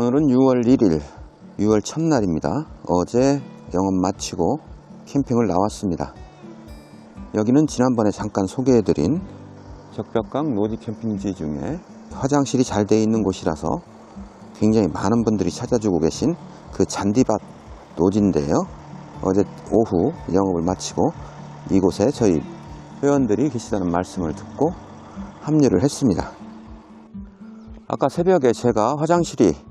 오늘은 6월 1일, 6월 첫날입니다. 어제 영업 마치고 캠핑을 나왔습니다. 여기는 지난번에 잠깐 소개해드린 적벽강 노지 캠핑지 중에 화장실이 잘 되어 있는 곳이라서 굉장히 많은 분들이 찾아주고 계신 그 잔디밭 노지인데요. 어제 오후 영업을 마치고 이곳에 저희 회원들이 계시다는 말씀을 듣고 합류를 했습니다. 아까 새벽에 제가 화장실이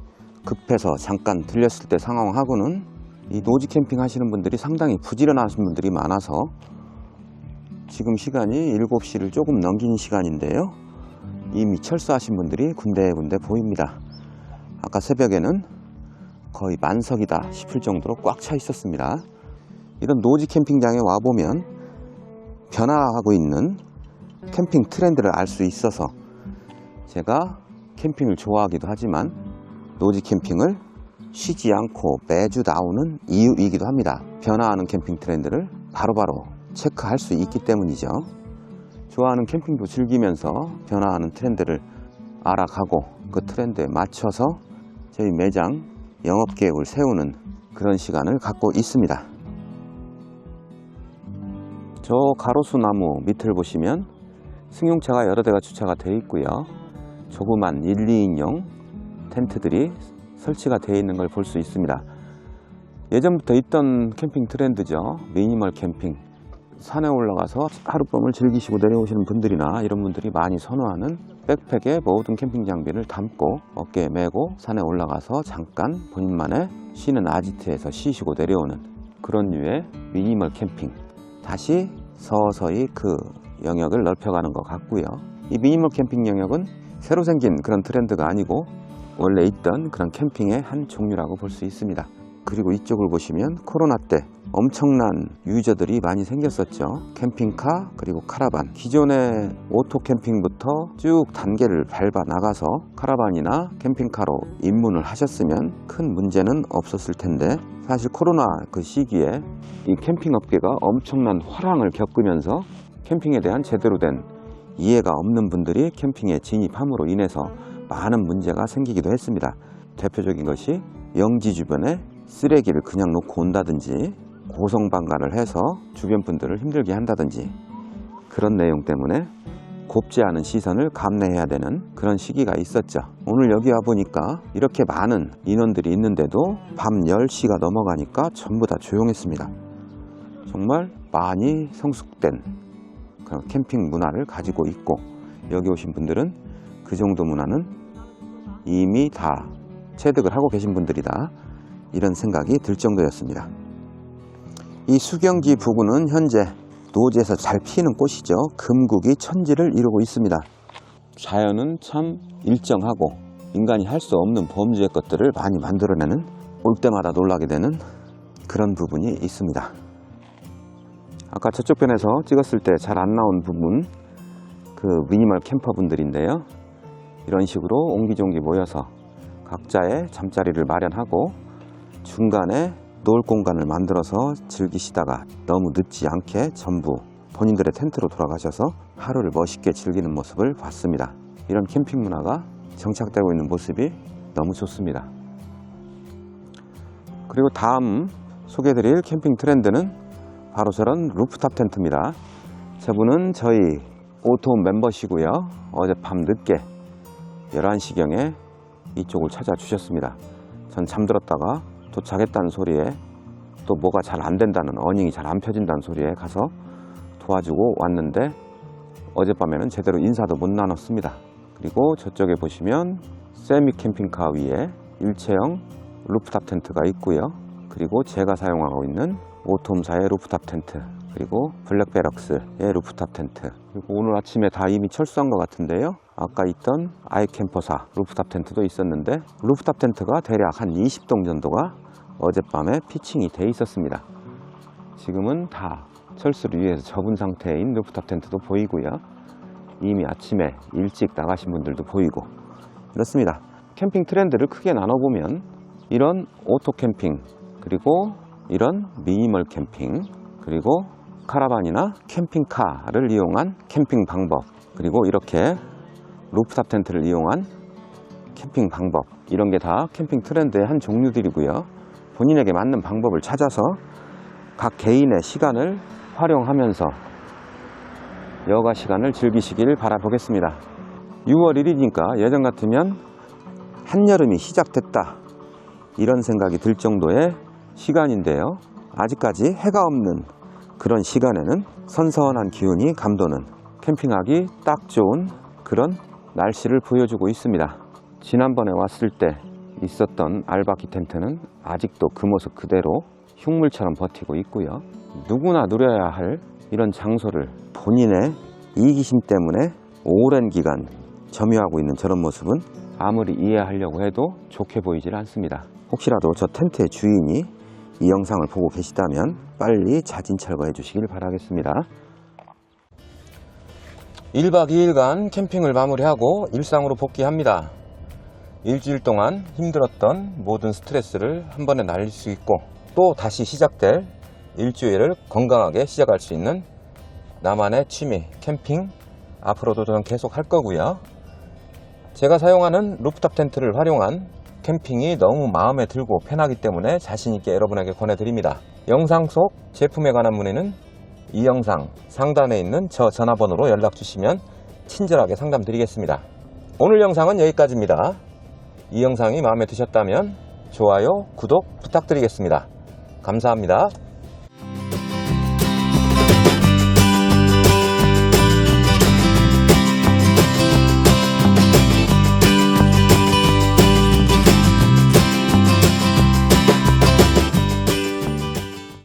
급해서 잠깐 들렸을 때 상황하고는 이 노지 캠핑 하시는 분들이 상당히 부지런하신 분들이 많아서 지금 시간이 7시를 조금 넘긴 시간인데요. 이미 철수하신 분들이 군데군데 보입니다. 아까 새벽에는 거의 만석이다 싶을 정도로 꽉 차 있었습니다. 이런 노지 캠핑장에 와보면 변화하고 있는 캠핑 트렌드를 알 수 있어서 제가 캠핑을 좋아하기도 하지만 노지 캠핑을 쉬지 않고 매주 나오는 이유이기도 합니다. 변화하는 캠핑 트렌드를 바로바로 체크할 수 있기 때문이죠. 좋아하는 캠핑도 즐기면서 변화하는 트렌드를 알아가고 그 트렌드에 맞춰서 저희 매장 영업 계획을 세우는 그런 시간을 갖고 있습니다. 저 가로수 나무 밑을 보시면 승용차가 여러 대가 주차가 되어 있고요. 조그만 1, 2인용 텐트들이 설치가 되어 있는 걸 볼 수 있습니다. 예전부터 있던 캠핑 트렌드죠. 미니멀 캠핑. 산에 올라가서 하룻밤을 즐기시고 내려오시는 분들이나 이런 분들이 많이 선호하는 백팩에 모든 캠핑 장비를 담고 어깨에 메고 산에 올라가서 잠깐 본인만의 쉬는 아지트에서 쉬시고 내려오는 그런 류의 미니멀 캠핑. 다시 서서히 그 영역을 넓혀가는 것 같고요. 이 미니멀 캠핑 영역은 새로 생긴 그런 트렌드가 아니고 원래 있던 그런 캠핑의 한 종류라고 볼 수 있습니다. 그리고 이쪽을 보시면 코로나 때 엄청난 유저들이 많이 생겼었죠. 캠핑카 그리고 카라반. 기존의 오토 캠핑부터 쭉 단계를 밟아 나가서 카라반이나 캠핑카로 입문을 하셨으면 큰 문제는 없었을 텐데 사실 코로나 그 시기에 이 캠핑 업계가 엄청난 화랑을 겪으면서 캠핑에 대한 제대로 된 이해가 없는 분들이 캠핑에 진입함으로 인해서 많은 문제가 생기기도 했습니다. 대표적인 것이 영지 주변에 쓰레기를 그냥 놓고 온다든지 고성방가를 해서 주변 분들을 힘들게 한다든지 그런 내용 때문에 곱지 않은 시선을 감내해야 되는 그런 시기가 있었죠. 오늘 여기 와 보니까 이렇게 많은 인원들이 있는데도 밤 10시가 넘어가니까 전부 다 조용했습니다. 정말 많이 성숙된 그런 캠핑 문화를 가지고 있고 여기 오신 분들은 그 정도 문화는 이미 다 체득을 하고 계신 분들이다. 이런 생각이 들 정도였습니다. 이 수경지 부근은 현재 노지에서 잘 피는 꽃이죠. 금국이 천지를 이루고 있습니다. 자연은 참 일정하고 인간이 할 수 없는 범죄의 것들을 많이 만들어내는 올 때마다 놀라게 되는 그런 부분이 있습니다. 아까 저쪽 편에서 찍었을 때 잘 안 나온 부분 그 미니멀 캠퍼 분들인데요. 이런 식으로 옹기종기 모여서 각자의 잠자리를 마련하고 중간에 놓을 공간을 만들어서 즐기시다가 너무 늦지 않게 전부 본인들의 텐트로 돌아가셔서 하루를 멋있게 즐기는 모습을 봤습니다. 이런 캠핑 문화가 정착되고 있는 모습이 너무 좋습니다. 그리고 다음 소개드릴 캠핑 트렌드는 바로 저런 루프탑 텐트입니다. 저분은 저희 오토 멤버시고요. 어젯밤 늦게 11시경에 이쪽을 찾아주셨습니다. 전 잠들었다가 도착했다는 소리에 또 뭐가 잘 안 된다는 어닝이 잘 안 펴진다는 소리에 가서 도와주고 왔는데 어젯밤에는 제대로 인사도 못 나눴습니다. 그리고 저쪽에 보시면 세미 캠핑카 위에 일체형 루프탑 텐트가 있고요. 그리고 제가 사용하고 있는 오톰사의 루프탑 텐트 그리고 블랙베럭스의 루프탑 텐트. 그리고 오늘 아침에 다 이미 철수한 것 같은데요. 아까 있던 아이캠퍼사 루프탑 텐트도 있었는데 루프탑 텐트가 대략 한 20동 정도가 어젯밤에 피칭이 돼 있었습니다. 지금은 다 철수를 위해서 접은 상태인 루프탑 텐트도 보이고요. 이미 아침에 일찍 나가신 분들도 보이고. 이렇습니다. 캠핑 트렌드를 크게 나눠보면 이런 오토 캠핑 그리고 이런 미니멀 캠핑 그리고 카라반이나 캠핑카를 이용한 캠핑 방법 그리고 이렇게 루프탑 텐트를 이용한 캠핑 방법 이런 게 다 캠핑 트렌드의 한 종류들이고요. 본인에게 맞는 방법을 찾아서 각 개인의 시간을 활용하면서 여가 시간을 즐기시길 바라보겠습니다. 6월 1일이니까 예전 같으면 한여름이 시작됐다 이런 생각이 들 정도의 시간인데요. 아직까지 해가 없는 그런 시간에는 선선한 기운이 감도는 캠핑하기 딱 좋은 그런 날씨를 보여주고 있습니다. 지난번에 왔을 때 있었던 알바키 텐트는 아직도 그 모습 그대로 흉물처럼 버티고 있고요. 누구나 누려야 할 이런 장소를 본인의 이기심 때문에 오랜 기간 점유하고 있는 저런 모습은 아무리 이해하려고 해도 좋게 보이질 않습니다. 혹시라도 저 텐트의 주인이 이 영상을 보고 계시다면 빨리 자진 철거해 주시길 바라겠습니다. 1박 2일간 캠핑을 마무리하고 일상으로 복귀합니다. 일주일 동안 힘들었던 모든 스트레스를 한 번에 날릴 수 있고 또 다시 시작될 일주일을 건강하게 시작할 수 있는 나만의 취미 캠핑 앞으로도 저는 계속 할 거고요. 제가 사용하는 루프탑 텐트를 활용한 캠핑이 너무 마음에 들고 편하기 때문에 자신있게 여러분에게 권해드립니다. 영상 속 제품에 관한 문의는 이 영상 상단에 있는 저 전화번호로 연락 주시면 친절하게 상담드리겠습니다. 오늘 영상은 여기까지입니다. 이 영상이 마음에 드셨다면 좋아요, 구독 부탁드리겠습니다. 감사합니다.